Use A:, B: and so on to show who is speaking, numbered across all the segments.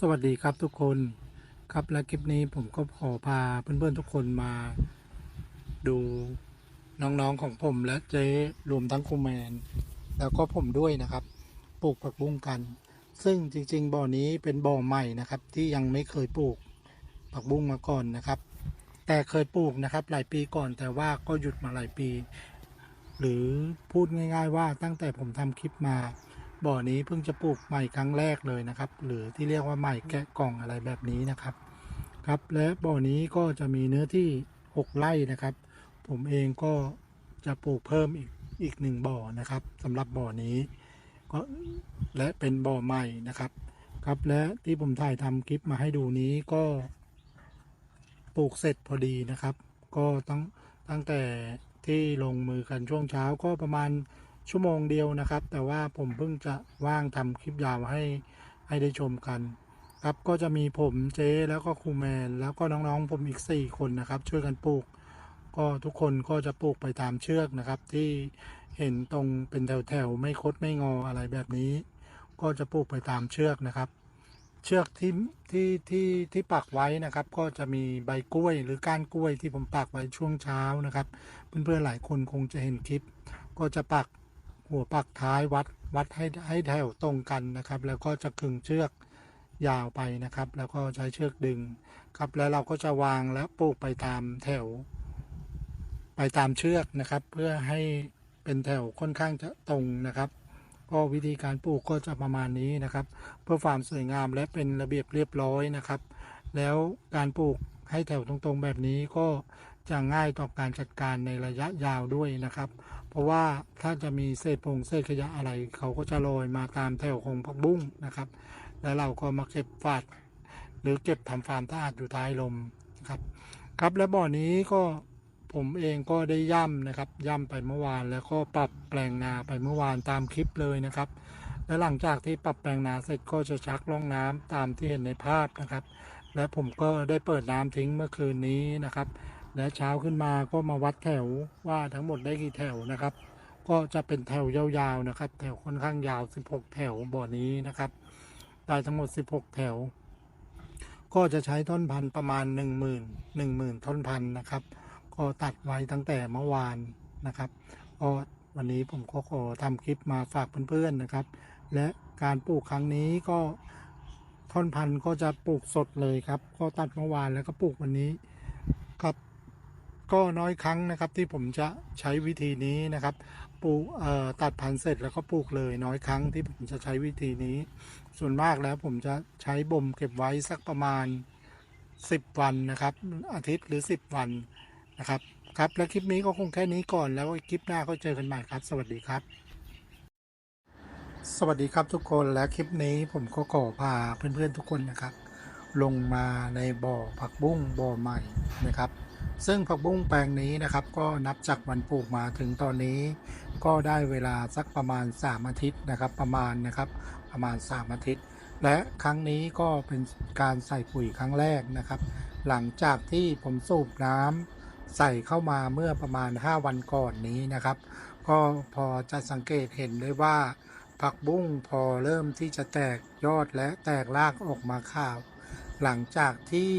A: สวัสดีครับทุกคนครับและคลิปนี้ผมก็ขอพาเพื่อนๆทุกคนมาดูน้องๆของผมและเจ๊รวมทั้งครูแมน แล้วก็ผมด้วยนะครับปลูกผักบุ้งกัน ซึ่งจริง ๆ บ่อนี้เป็นบ่อใหม่นะครับ ที่ยังไม่เคยปลูกผักบุ้งมาก่อนนะครับ แต่เคยปลูกนะครับ หลายปีก่อนแต่ว่าก็หยุดมาหลายปี หรือพูดง่าย ๆ ว่าตั้งแต่ผมทำคลิปมา บ่อนี้เพิ่งจะปลูกใหม่ครั้งแรกเลยนะครับ หรือที่เรียกว่าใหม่แกะกล่องอะไรแบบนี้นะครับ ครับ และบ่อนี้ก็จะมีเนื้อที่ 6ไร่นะครับ ผมเองก็จะปลูกเพิ่มอีกอีกหนึ่งบ่อนะครับสำหรับบ่อนี้ก็และเป็นบ่อใหม่นะครับ ครับและที่ผมถ่ายทำคลิปมาให้ดูนี้ก็ปลูกเสร็จพอดีนะครับ ก็ตั้งตั้งแต่ที่ลงมือกันช่วงเช้าก็ประมาณ ชั่วโมงเดียวนะครับ แต่ว่าผมเพิ่งจะว่างทำคลิปยาวให้ให้ได้ชมกัน ครับก็จะมีผมเจ๊แล้วก็ครูแมน แล้วก็น้องๆผมอีก 4 คนนะครับ ช่วยกันปลูก ก็ทุกคนก็จะปลูกไปตามเชือกนะครับ ที่เห็นตรงเป็นแถวๆไม่คดไม่งออะไรแบบนี้ ก็จะปลูกไปตามเชือกนะครับ เชือกที่ที่ที่ที่ปักไว้นะครับ ก็จะมีใบกล้วยหรือก้านกล้วยที่ผมปักไว้ช่วงเช้านะครับ เพื่อนๆหลายคนคงจะเห็นคลิป ก็จะปัก หัวปักท้ายวัดวัดให้ให้แถวตรงกันนะครับ แล้วก็จะขึงเชือกยาวไปนะครับ แล้วก็ใช้เชือกดึงครับแล้วเราก็จะวางและปลูกไปตามแถว ไปตามเชือกนะครับ เพื่อให้เป็นแถวค่อนข้างจะตรงนะครับ ก็วิธีการปลูกก็จะประมาณนี้นะครับ เพื่อความสวยงามและเป็นระเบียบเรียบร้อยนะครับ แล้วการปลูกให้แถวตรงๆแบบนี้ก็ จะง่ายต่อการจัดการในระยะยาวด้วยนะครับ เพราะว่าถ้าจะมีเศษผงเศษขยะอะไร เขาก็จะโรยมาตามแถวของผักบุ้งนะครับ แล้วเราก็มาเก็บฝาด หรือเก็บทำฟาร์มสะอาดอยู่ท้ายลมนะครับ ครับและบ่อนี้ก็ผมเองก็ได้ย่ำนะครับ ย่ำไปเมื่อวานแล้วก็ปรับแปลงนาไปเมื่อวานตามคลิปเลยนะครับ และหลังจากที่ปรับแปลงนาเสร็จก็จะชักล่องน้ำตามที่เห็นในภาพนะครับ และผมก็ได้เปิดน้ำทิ้งเมื่อคืนนี้นะครับ และเช้าขึ้นมาก็มาวัดแถวว่าทั้งหมดได้กี่แถวนะครับ ก็จะเป็นแถวยาวๆนะครับ แถวค่อนข้างยาว 16 แถวบ่อนี้นะครับได้ทั้งหมด 16 แถว ก็จะใช้ท่อนพันประมาณ 1 0 0 0 0 1 0,000 ท่อนพันนะครับ ก็ตัดไว้ตั้งแต่เมื่อวานนะครับก็วันนี้ผมก็ขอทำคลิปมาฝากเพื่อนๆนะครับ และการปลูกครั้งนี้ก็ท่อนพันธุ์ก็จะปลูกสดเลยครับ ก็ตัดเมื่อวานแล้วก็ปลูกวันนี้ ก็น้อยครั้งนะครับที่ผมจะใช้วิธีนี้นะครับปลูกตัดพันธุ์เสร็จแล้วก็ปลูกเลยน้อยครั้งที่ผมจะใช้วิธีนี้ ส่วนมากแล้วผมจะใช้บ่มเก็บไว้สักประมาณ 10 วันนะครับ อาทิตย์หรือ 10 วันนะครับครับและคลิปนี้ก็คงแค่นี้ก่อนแล้วคลิปหน้าก็เจอกันใหม่ครับ สวัสดีครับ สวัสดีครับทุกคนและคลิปนี้ผมก็ขอพาเพื่อนๆทุกคนนะครับ ลงมาในบ่อผักบุ้งบ่อใหม่นะครับ ซึ่งผักบุ้งแปลงนี้นะครับ ก็นับจากวันปลูกมาถึงตอนนี้ก็ได้เวลาสักประมาณ 3 อาทิตย์นะครับ ประมาณนะครับประมาณ 3 อาทิตย์ และครั้งนี้ก็เป็นการใส่ปุ๋ยครั้งแรกนะครับ หลังจากที่ผมสูบน้ำใส่เข้ามาเมื่อประมาณ 5 วันก่อนนี้นะครับ ก็พอจะสังเกตเห็นได้ว่า ผักบุ้งพอเริ่มที่จะแตกยอดและแตกรากออกมาข้าว หลังจากที่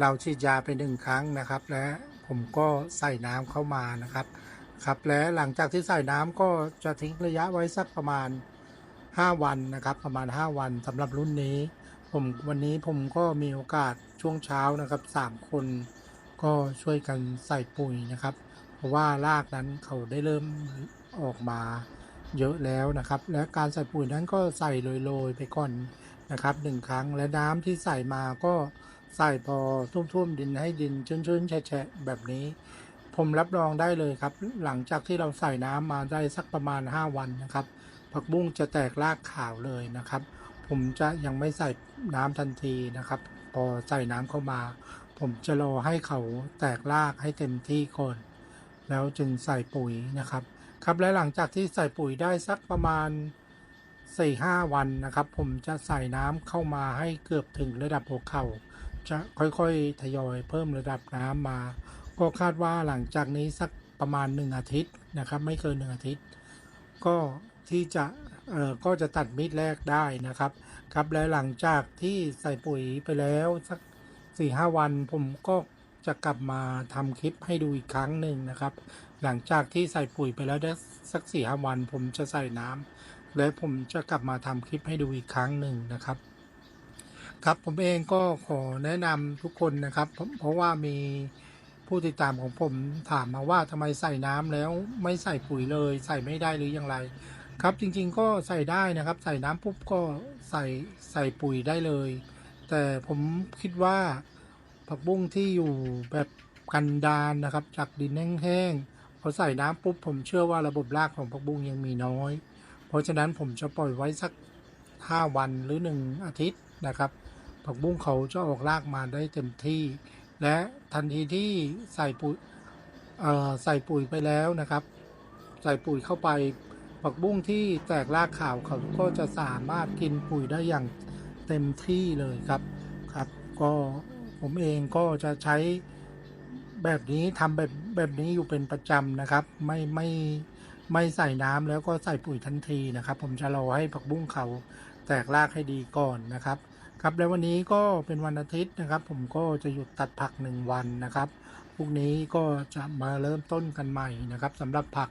A: เราฉีดยาไปหนึ่งครั้งนะครับ และผมก็ใส่น้ำเข้ามานะครับ ครับและหลังจากที่ใส่น้ำก็จะทิ้งระยะไว้สักประมาณ 5 วันนะครับ ประมาณ 5 วันสำหรับรุ่นนี้ ผมวันนี้ผมก็มีโอกาสช่วงเช้านะครับ 3 คนก็ช่วยกันใส่ปุ๋ยนะครับ เพราะว่ารากนั้นเขาได้เริ่มออกมาเยอะแล้วนะครับ และการใส่ปุ๋ยนั้นก็ใส่โรยๆไปก่อนนะครับหนึ่งครั้งและน้ำที่ใส่มาก็ ใส่พอท่วมๆดินให้ดินชื้นๆแฉะๆแบบนี้ ผมรับรองได้เลยครับ หลังจากที่เราใส่น้ำมาได้สักประมาณ 5 วันนะครับ ผักบุ้งจะแตกรากขาวเลยนะครับ ผมจะยังไม่ใส่น้ำทันทีนะครับ พอใส่น้ำเข้ามา ผมจะรอให้เขาแตกรากให้เต็มที่ก่อนแล้วจึงใส่ปุ๋ยนะครับ ครับและหลังจากที่ใส่ปุ๋ยได้สักประมาณ4-5วันนะครับ ผมจะใส่น้ำเข้ามาให้เกือบถึงระดับหัวเข่า จะค่อยๆ ทยอยเพิ่มระดับน้ำมา ก็คาดว่าหลังจากนี้สักประมาณ 1 อาทิตย์นะครับ ไม่เกิน 1 อาทิตย์ ก็ที่จะเอ่อก็จะตัดมีดแรกได้นะครับ ครับและหลังจากที่ใส่ปุ๋ยไปแล้วสักสี่ห้าวัน ผมก็จะกลับมาทำคลิปให้ดูอีกครั้งหนึ่งนะครับ หลังจากที่ใส่ปุ๋ยไปแล้วได้สักสี่ห้าวัน ผมจะใส่น้ำและผมจะกลับมาทำคลิปให้ดูอีกครั้งหนึ่งนะครับ ครับผมเองก็ขอแนะนำทุกคนนะครับ เพราะว่ามีผู้ติดตามของผมถามมาว่าทำไมใส่น้ำแล้วไม่ใส่ปุ๋ยเลย ใส่ไม่ได้หรืออย่างไร ครับจริงๆก็ใส่ได้นะครับ ใส่น้ำปุ๊บก็ใส่ใส่ปุ๋ยได้เลย แต่ผมคิดว่าผักบุ้งที่อยู่แบบกันดานนะครับ จากดินแห้งๆพอใส่น้ำปุ๊บผมเชื่อว่าระบบรากของผักบุ้งยังมีน้อย เพราะฉะนั้นผมจะปล่อยไว้สัก 5 วันหรือ 1 อาทิตย์นะครับ ผักบุ้งเขาจะออกรากมาได้เต็มที่ และทันทีที่ใส่ปุ๋ยใส่ปุ๋ยไปแล้วนะครับ ใส่ปุ๋ยเข้าไป ผักบุ้งที่แตกรากขาวเขาก็จะสามารถกินปุ๋ยได้อย่างเต็มที่เลยครับครับ ก็ผมเองก็จะใช้แบบนี้ทำแบบแบบนี้อยู่เป็นประจำนะครับ ไม่ไม่ไม่ใส่น้ำแล้วก็ใส่ปุ๋ยทันทีนะครับ ผมจะรอให้ผักบุ้งเขาแตกรากให้ดีก่อนนะครับ ครับแล้ววันนี้ก็เป็นวันอาทิตย์นะครับ ผมก็จะหยุดตัดผักหนึ่งวันนะครับพรุ่งนี้ก็จะมาเริ่มต้นกันใหม่นะครับสำหรับผัก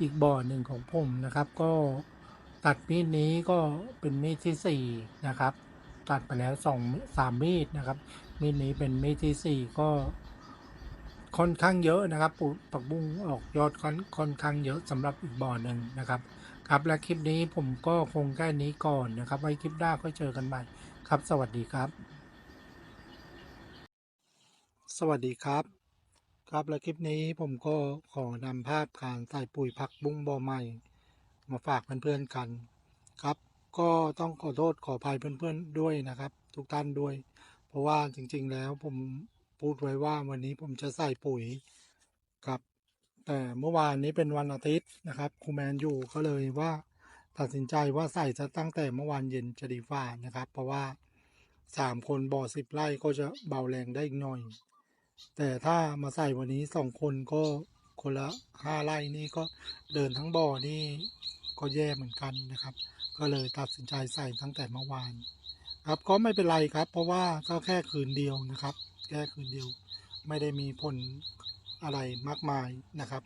A: อีกบ่อหนึ่งของผมนะครับ ก็ตัดมีดนี้ก็เป็นมีดที่สี่นะครับตัดไปแล้วสองสามมีดนะครับ มีดนี้เป็นมีดที่สี่ก็ค่อนข้างเยอะนะครับปลูกผักบุ้งออกยอดค่อนค่อนข้างเยอะสำหรับอีกบ่อหนึ่งนะครับ ครับและคลิปนี้ผมก็คงแค่นี้ก่อนนะครับ ไว้คลิปหน้าค่อยเจอกันใหม่ ครับ สวัสดีครับ สวัสดีครับ ครับและคลิปนี้ผมก็ขอนำภาพการใส่ปุ๋ยผักบุ้งบ่อใหม่ มาฝากเพื่อนๆกันครับ ก็ต้องขอโทษขออภัยเพื่อนๆด้วยนะครับ ทุกท่านด้วย เพราะว่าจริง ๆ แล้วผมพูดไว้ว่าวันนี้ผมจะใส่ปุ๋ยครับ แต่เมื่อวานนี้เป็นวันอาทิตย์นะครับครูแมนอยู่ก็เลยว่า ตัดสินใจว่าใส่จะตั้งแต่เมื่อวานเย็นจะดีฟ้านะครับ เพราะว่าสามคนบ่อสิบไร่ก็จะเบาแรงได้อีกหน่อย แต่ถ้ามาใส่วันนี้สองคนก็คนละห้าไร่นี่ก็เดินทั้งบ่อนี่ก็แย่เหมือนกันนะครับ ก็เลยตัดสินใจใส่ตั้งแต่เมื่อวาน ครับก็ไม่เป็นไรครับ เพราะว่าก็แค่คืนเดียวนะครับ แค่คืนเดียว ไม่ได้มีผลอะไรมากมายนะครับ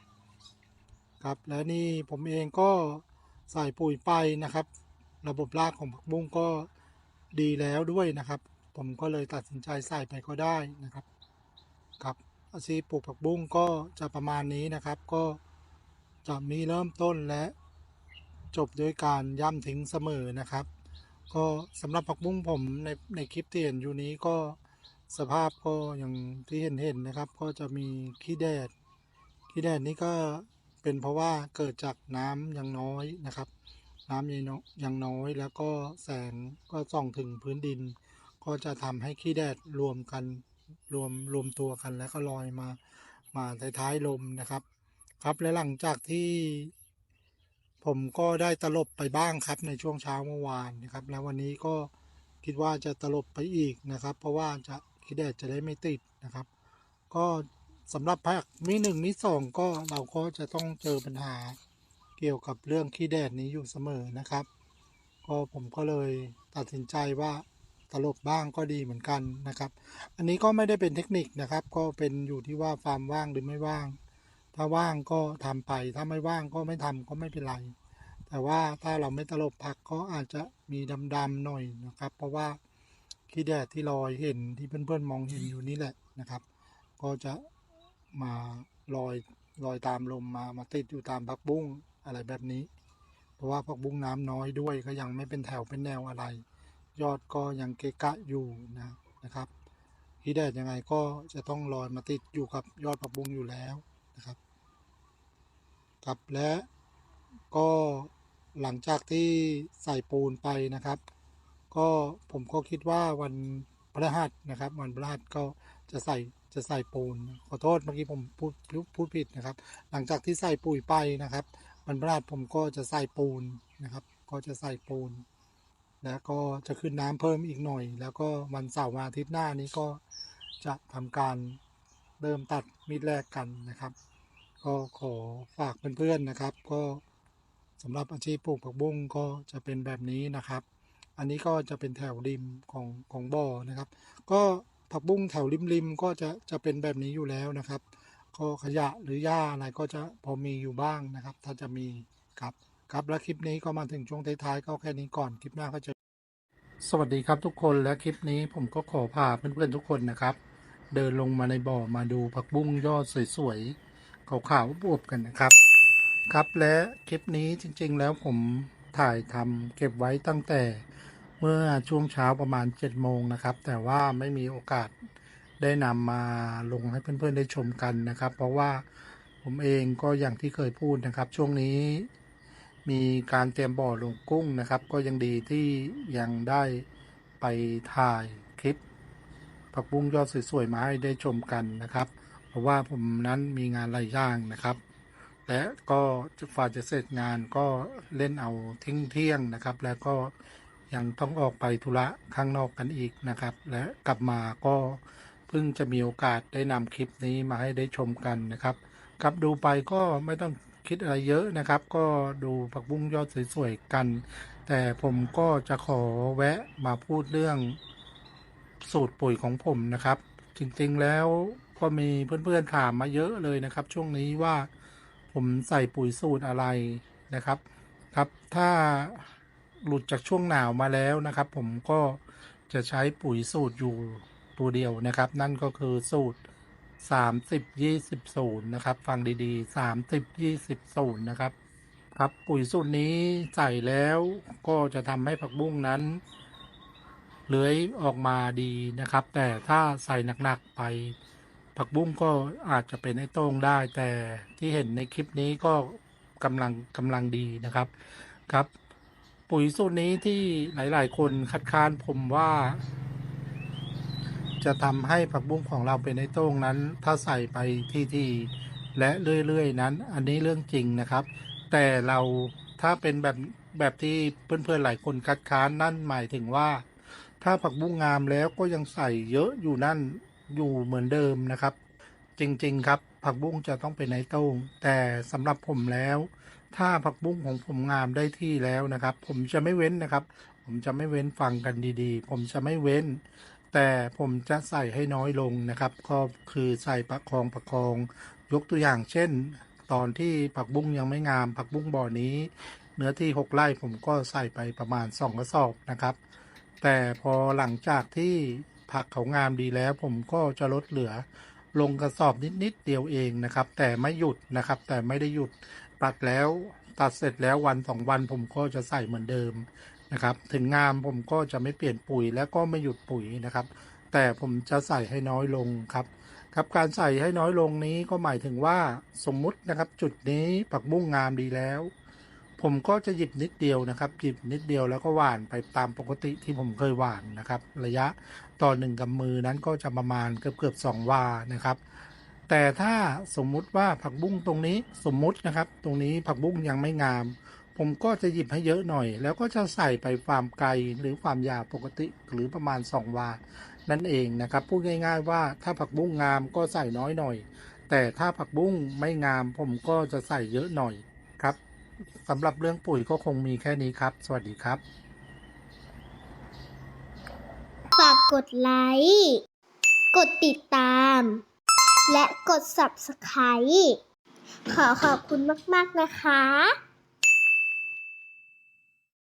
A: ครับและนี่ผมเองก็ ใส่ปุ๋ยไปนะครับ ระบบรากของผักบุ้งก็ดีแล้วด้วยนะครับ ผมก็เลยตัดสินใจใส่ไปก็ได้นะครับครับอาชีพปลูกผักบุ้งก็จะประมาณนี้นะครับ ก็จะมีเริ่มต้นและจบด้วยการย่ำทิ้งเสมอนะครับ ก็สำหรับผักบุ้งผมในในคลิปที่เห็นอยู่นี้ก็สภาพก็อย่างที่เห็นเห็นนะครับ ก็จะมีขี้แดดขี้แดดนี่ก็ เป็นเพราะว่าเกิดจากน้ำยังน้อยนะครับ น้ำยังน้อยแล้วก็แสงก็ส่องถึงพื้นดิน ก็จะทำให้ขี้แดดรวมกันรวมรวมตัวกันแล้วก็ลอยมามาท้ายลมนะครับ ครับและหลังจากที่ผมก็ได้ตลบไปบ้างครับในช่วงเช้าเมื่อวานนะครับ แล้ววันนี้ก็คิดว่าจะตลบไปอีกนะครับ เพราะว่าจะขี้แดดจะได้ไม่ติดนะครับ ก็ สำหรับภาคมีหนึ่งมีสองก็เราก็จะต้องเจอปัญหาเกี่ยวกับเรื่องขี้แดดนี้อยู่เสมอนะครับ ก็ผมก็เลยตัดสินใจว่าตลบบ้างก็ดีเหมือนกันนะครับ อันนี้ก็ไม่ได้เป็นเทคนิคนะครับ ก็เป็นอยู่ที่ว่าฟาร์มว่างหรือไม่ว่าง ถ้าว่างก็ทำไป ถ้าไม่ว่างก็ไม่ทำก็ไม่เป็นไร แต่ว่าถ้าเราไม่ตลบผักก็อาจจะมีดำๆหน่อยนะครับ เพราะว่าขี้แดดที่ลอยเห็นที่เพื่อนๆมองเห็นอยู่นี่แหละนะครับ ก็จะ มาลอยลอยตามลมมามาติดอยู่ตามผักบุ้งอะไรแบบนี้ เพราะว่าผักบุ้งน้ำน้อยด้วยก็ยังไม่เป็นแถวเป็นแนวอะไร ยอดก็ยังเกะกะอยู่นะนะครับขี้แดดยังไงก็จะต้องลอยมาติดอยู่กับยอดผักบุ้งอยู่แล้วนะครับครับและก็หลังจากที่ใส่ปูนไปนะครับ ก็ผมก็คิดว่าวันพฤหัสนะครับ วันพฤหัสก็จะใส่ จะใส่ปูน ขอโทษเมื่อกี้ผมพูดพูดผิดนะครับ หลังจากที่ใส่ปุ๋ยไปนะครับวันพฤหัสผมก็จะใส่ปูนนะครับ ก็จะใส่ปูน แล้วก็จะขึ้นน้ำเพิ่มอีกหน่อย แล้วก็วันเสาร์วันอาทิตย์หน้านี้ก็จะทำการเริ่มตัดมีดแรกกันนะครับ ก็ขอฝากเพื่อนๆนะครับ ก็สำหรับอาชีพปลูกผักบุ้งก็จะเป็นแบบนี้นะครับ อันนี้ก็จะเป็นแถวริมของของบ่อนะครับ ก็ ผักบุ้งแถวริมๆก็จะจะเป็นแบบนี้อยู่แล้วนะครับ ก็ขยะหรือหญ้าอะไรก็จะพอมีอยู่บ้างนะครับ ถ้าจะมีครับครับและคลิปนี้ก็มาถึงช่วงท้ายๆก็แค่นี้ก่อนคลิปหน้าก็จะ สวัสดีครับทุกคนและคลิปนี้ผมก็ขอพาเพื่อนๆทุกคนนะครับ เดินลงมาในบ่อมาดูผักบุ้งยอดสวยๆขาวๆบวบกันนะครับ ครับและคลิปนี้จริงๆแล้วผมถ่ายทำเก็บไว้ตั้งแต่ เมื่อช่วงเช้าประมาณ7จ็ดโมงนะครับ แต่ว่าไม่มีโอกาสได้นำมาลงให้เพื่อนๆได้ชมกันนะครับ เพราะว่าผมเองก็อย่างที่เคยพูดนะครับ ช่วงนี้มีการเตรียมบ่อลงกุ้งนะครับ ก็ยังดีที่ยังได้ไปถ่ายคลิปผักบุ้งยอดสวยๆมาให้ได้ชมกันนะครับ เพราะว่าผมนั้นมีงานหลายอย่างนะครับ และก็ฝ่าจะเสร็จงานก็เล่นเอาเที่ยงเที่ยงนะครับ แล้วก็ ยังต้องออกไปธุระข้างนอกกันอีกนะครับ และกลับมาก็เพิ่งจะมีโอกาสได้นำคลิปนี้มาให้ได้ชมกันนะครับครับดูไปก็ไม่ต้องคิดอะไรเยอะนะครับ ก็ดูผักบุ้งยอดสวยๆกัน แต่ผมก็จะขอแวะมาพูดเรื่องสูตรปุ๋ยของผมนะครับ จริงๆแล้วก็มีเพื่อนๆถามมาเยอะเลยนะครับ ช่วงนี้ว่าผมใส่ปุ๋ยสูตรอะไรนะครับ ครับถ้า หลุดจากช่วงหนาวมาแล้วนะครับ ผมก็จะใช้ปุ๋ยสูตรอยู่ตัวเดียวนะครับ นั่นก็คือสูตรสามสิบยี่สิบศูนย์นะครับ ฟังดีๆสามสิบยี่สิบศูนย์นะครับ ครับปุ๋ยสูตรนี้ใส่แล้วก็จะทำให้ผักบุ้งนั้นเลื้อยออกมาดีนะครับ แต่ถ้าใส่หนักๆไปผักบุ้งก็อาจจะเป็นไอ้โต้งได้ แต่ที่เห็นในคลิปนี้ก็กำลังกำลังดีนะครับครับ ปุ๋ยสูตรนี้ที่หลาย ๆ คนคัดค้านผมว่า จะทำให้ผักบุ้งของเราเป็นไอโต้งนั้น ถ้าใส่ไปที่ๆและเรื่อย ๆ นั้น อันนี้เรื่องจริงนะครับ แต่เราถ้าเป็นแบบแบบที่เพื่อน ๆ หลายคนคัดค้านนั่นหมายถึงว่า ถ้าผักบุ้งงามแล้วก็ยังใส่เยอะอยู่นั่นอยู่เหมือนเดิมนะครับ จริง ๆ ครับ ผักบุ้งจะต้องเป็นไอโต้งแต่สำหรับผมแล้ว ถ้าผักบุ้งของผมงามได้ที่แล้วนะครับ ผมจะไม่เว้นนะครับ ผมจะไม่เว้นฟังกันดีๆ ผมจะไม่เว้น แต่ผมจะใส่ให้น้อยลงนะครับ ก็คือใส่ประคองประคอง ยกตัวอย่างเช่น ตอนที่ผักบุ้งยังไม่งาม ผักบุ้งบ่อนี้ เนื้อที่หกไร่ผมก็ใส่ไปประมาณสองกระสอบนะครับ แต่พอหลังจากที่ผักเขางามดีแล้ว ผมก็จะลดเหลือลงกระสอบนิดๆเดียวเองนะครับ แต่ไม่หยุดนะครับ แต่ไม่ได้หยุด ตัดแล้วตัดเสร็จแล้ววันสองวันผมก็จะใส่เหมือนเดิมนะครับ ถึงงามผมก็จะไม่เปลี่ยนปุ๋ยแล้วก็ไม่หยุดปุ๋ยนะครับ แต่ผมจะใส่ให้น้อยลงครับครับการใส่ให้น้อยลงนี้ก็หมายถึงว่าสมมุตินะครับ จุดนี้ผักบุ้งงามดีแล้ว ผมก็จะหยิบนิดเดียวนะครับ หยิบนิดเดียวแล้วก็หว่านไปตามปกติที่ผมเคยหว่านนะครับ ระยะต่อหนึ่งกำมือนั้นก็จะประมาณเกือบเกือบๆสองวานะครับ แต่ถ้าสมมุติว่าผักบุ้งตรงนี้สมมุตินะครับ ตรงนี้ผักบุ้งยังไม่งาม ผมก็จะหยิบให้เยอะหน่อย แล้วก็จะใส่ไปความไกลหรือความยาวปกติหรือประมาณ 2 วา นั่นเองนะครับ พูดง่ายๆว่าถ้าผักบุ้งงามก็ใส่น้อยหน่อย แต่ถ้าผักบุ้งไม่งาม ผมก็จะใส่เยอะหน่อยครับสำหรับเรื่องปุ๋ยก็คงมีแค่นี้ครับ สวัสดีครับ
B: ฝากกดไลค์ กดติดตาม และกด Subscribe ขอขอบคุณมาก ๆ นะคะ